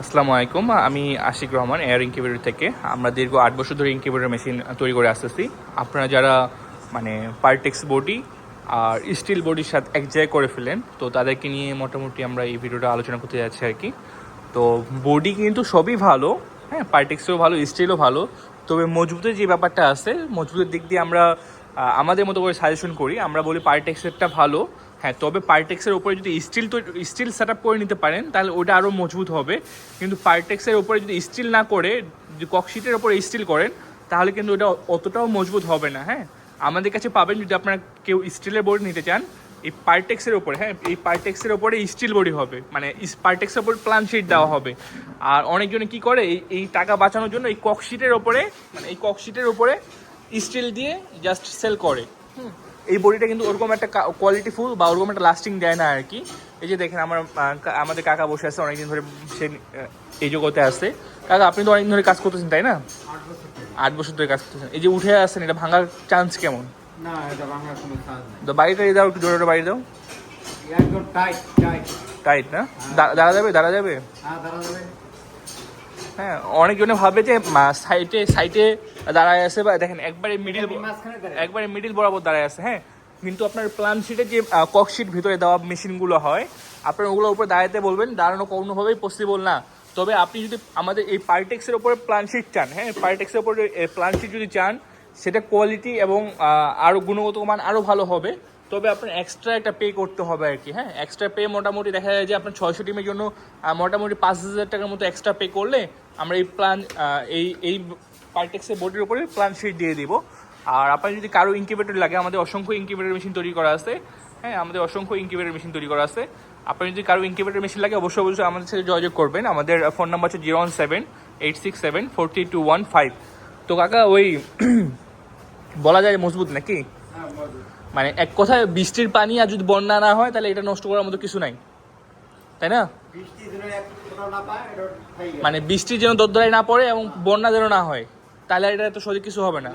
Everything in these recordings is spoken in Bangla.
আসসালামু আলাইকুম। আমি আশিক রহমান, এয়ার ইনকিউবেটর থেকে। আমরা দীর্ঘ আট বছর ধরে ইনকিউবেটর মেশিন তৈরি করে আসতেছি। আপনারা যারা মানে পার্টেক্স বডি আর স্টিল বডির সাথে এক জায়গায় করে ফেলেন, তো তাদেরকে নিয়ে মোটামুটি আমরা এই ভিডিওটা আলোচনা করতে যাচ্ছি আর কি। তো বডি কিন্তু সবই ভালো হ্যাঁ পার্টেক্সও ভালো স্টিলও ভালো। তবে মজবুতের যে ব্যাপারটা আছে, মজবুতের দিক দিয়ে আমরা আমাদের মতো করে সাজেশন করি। আমরা বলি পার্টেক্সেরটা ভালো। হ্যাঁ তবে পার্টেক্সের উপরে যদি স্টিল তো স্টিল সেট আপ করে নিতে পারেন, তাহলে ওটা আরও মজবুত হবে। কিন্তু পার্টেক্সের উপরে যদি স্টিল না করে, যদি ককশিটের উপরে স্টিল করেন, তাহলে কিন্তু ওটা অতটাও মজবুত হবে না হ্যাঁ? আমাদের কাছে পাবেন যদি আপনারা কেউ স্টিলের বোর্ড নিতে চান, এই পার্টেক্সের উপরে হ্যাঁ? এই পার্টেক্সের উপরে স্টিল বডি হবে। মানে পার্টেক্সের উপর প্লান শিট দেওয়া হবে। আর অনেকজনে কি করে, এই টাকা বাঁচানোর জন্য এই ককশিটের ওপরে মানে এই ককশিটের উপরে স্টিল দিয়ে জাস্ট সেল করে। এই বডিটা কিন্তু ওরকম একটা কোয়ালিটি ফুল বা ওরকম একটা লাস্টিং দেয় না আর কি। এই যে দেখেন আমার আমাদের কাকা বসে আছে অনেকদিন ধরে সে এই জগতে আছে। কাকা আপনি তো অনেকদিন ধরে কাজ করতেছেন তাই না? আট বছর ধরে। কাজ করতেছেন। এই যে উঠে আসছেন এটা ভাঙার চান্স কেমন? না এটা বাংলার কোনো তো বাড়িটা দাও একটু জোরে বাড়ি দাও। একদম টাইট টাইট টাইট না? দা- দাঁড়া যাবে দাঁড়া যাবে? হ্যাঁ দাঁড়া যাবে। হ্যাঁ অনেকজনে ভাবে যে সাইডে সাইডে দাঁড়ায় আছে বা দেখেন একবারে মিডিল একবারে মিডিল বরাবর দাঁড়ায় আছে হ্যাঁ? কিন্তু আপনার প্লান শিটে যে ককশিট ভিতরে দেওয়া মেশিনগুলো হয় আপনার ওগুলোর উপরে দাঁড়াতে বলবেন দাঁড়ানো কোনোভাবেই পসিবল না। তবে আপনি যদি আমাদের এই পার্টেক্সের উপরে প্লান শিট চান হ্যাঁ পার্টেক্সের উপরে প্লান শিট যদি চান সেটা কোয়ালিটি এবং আহ, আরও গুণগত মান আরও ভালো হবে। তবে আপনার এক্সট্রা একটা পে করতে হবে আর কি হ্যাঁ? এক্সট্রা পে মোটামুটি দেখা যায় যে আপনার ছয়শো টিমের জন্য মোটামুটি পাঁচ হাজার টাকার মতো এক্সট্রা পে করলে আমরা এই প্ল্যান এই এই পার্টেক্সের বোর্ডের উপরে প্ল্যান শিট দিয়ে দিব। আর আপনার যদি কারও ইনকিউবেটর লাগে, আমাদের অসংখ্য ইনকিউবেটর মেশিন তৈরি করা আছে হ্যাঁ? আমাদের অসংখ্য ইনকিউবেটর মেশিন তৈরি করা আছে। আপনার যদি কারও ইনকিউবেটর মেশিন লাগে, অবশ্যই অবশ্যই আমাদের সাথে যোগাযোগ করবেন। আমাদের ফোন নাম্বার হচ্ছে zero one seven eight six seven four three two one five তো কাকা, ওই বলা যায় মজবুত নাকি? মানে এক কথায় বৃষ্টির পানি আর যদি বন্যা না হয় তাহলে এটা নষ্ট করার মতো কিছু নাই। তাই না? মানে বৃষ্টি যেন দরদরায় না পড়ে এবং বন্যা যেন না হয় তাহলে এটা তো সঠিক কিছু হবে না।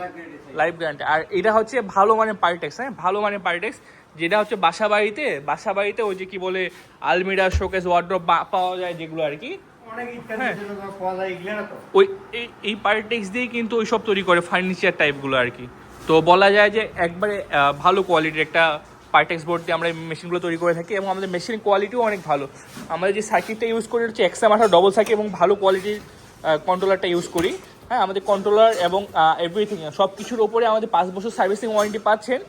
লাইফ গ্যারান্টি আর এটা হচ্ছে ভালো মানে পার্টেক্স হ্যাঁ? ভালো মানে পার্টেক্স যেটা হচ্ছে বাসা বাড়িতে বাসা বাড়িতে ওই যে কি বলে আলমিরা শোকেস ওয়ার্ড্রপ পাওয়া যায় যেগুলো আর কি। হ্যাঁ। ওই এই- পার্টেক্স দিয়েই কিন্তু ওই সব তৈরি করে ফার্নিচার টাইপগুলো আর কি। তো বলা যায় যে একবারে ভালো কোয়ালিটির একটা পার্টেক্স বোর্ড দিয়ে আমরা এই মেশিনগুলো তৈরি করে থাকি এবং আমাদের মেশিন কোয়ালিটিও অনেক ভালো। আমরা যে সার্কিটটা ইউজ করি হচ্ছে এক্সাম আঠারো ডবল সার্কিট এবং ভালো কোয়ালিটির কন্ট্রোলারটা ইউজ করি। হ্যাঁ আমাদের কন্ট্রোলার এবং এভরিথিং সব কিছুর ওপরে আমাদের পাঁচ বছর সার্ভিসিং ওয়ারেন্টি পাচ্ছেন।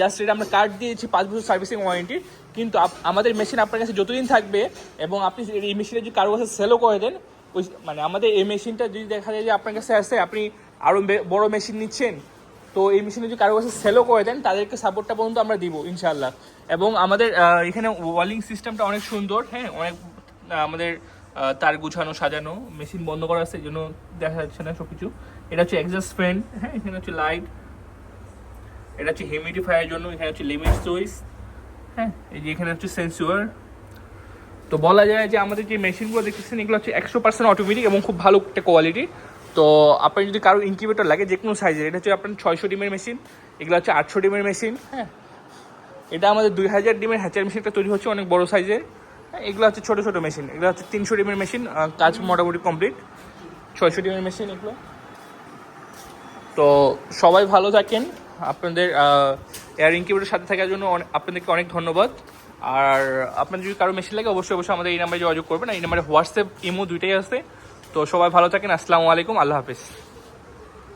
জাস্ট এটা আমরা কার্ড দিয়েছি পাঁচ বছর সার্ভিসিং ওয়ারেন্টি কিন্তু আমাদের মেশিন আপনার কাছে যতদিন থাকবে এবং আপনি এই মেশিনে যদি কারও কাছে সেলও করে দেন, ওই মানে আমাদের এই মেশিনটা যদি দেখা যায় যে আপনার কাছে আসে আপনি আরও বড় মেশিন নিচ্ছেন তো এই মেশিনে যদি কারও কাছে সেলও করে দেন, তাদেরকে সাপোর্টটা পর্যন্ত আমরা দিব ইনশাল্লাহ এবং আমাদের এখানে ওয়ালিং সিস্টেমটা অনেক সুন্দর হ্যাঁ? অনেক আমাদের তার গুছানো, সাজানো মেশিন বন্ধ করা আছে জন্য দেখা যাচ্ছে না সব কিছু এটা হচ্ছে এক্সাস্ট ফ্যান হ্যাঁ? এখানে হচ্ছে লাইট এটা হচ্ছে হিউমিডিফায়ার জন্য, এখানে হচ্ছে লিমিট সুইচ হ্যাঁ? এই যে এখানে হচ্ছে সেন্সুয়ার তো বলা যায় যে আমাদের যে মেশিনগুলো দেখতেছেন, এগুলো হচ্ছে একশো পার্সেন্ট অটোমেটিক এবং খুব ভালো একটা কোয়ালিটি তো আপনার যদি কারও ইনকিউবেটর লাগে যে কোনো সাইজের এটা হচ্ছে আপনার ছয়শো ডিমের মেশিন এগুলো হচ্ছে আটশো ডিমের মেশিন হ্যাঁ? এটা আমাদের দুই হাজার ডিমের হ্যাচার মেশিনটা তৈরি হচ্ছে, অনেক বড় সাইজের হ্যাঁ এগুলো হচ্ছে ছোটো ছোটো মেশিন এগুলো হচ্ছে তিনশো ডিমের মেশিন কাজ মোটামুটি কমপ্লিট ছয়শো ডিমের মেশিন এগুলো। তো সবাই ভালো থাকেন। আপনাদের এয়ার ইনকিউবেটর সাথে থাকার জন্য আপনাদেরকে অনেক ধন্যবাদ। আর আপনাদের যদি কারও মেশিন লাগে, অবশ্যই অবশ্যই আমাদের এই নাম্বারে যোগাযোগ করবেন। এই নাম্বারে হোয়াটসঅ্যাপ ইমো দুইটাই আছে। তো সবাই ভালো থাকেন আসসালামু আলাইকুম আল্লাহ হাফিজ।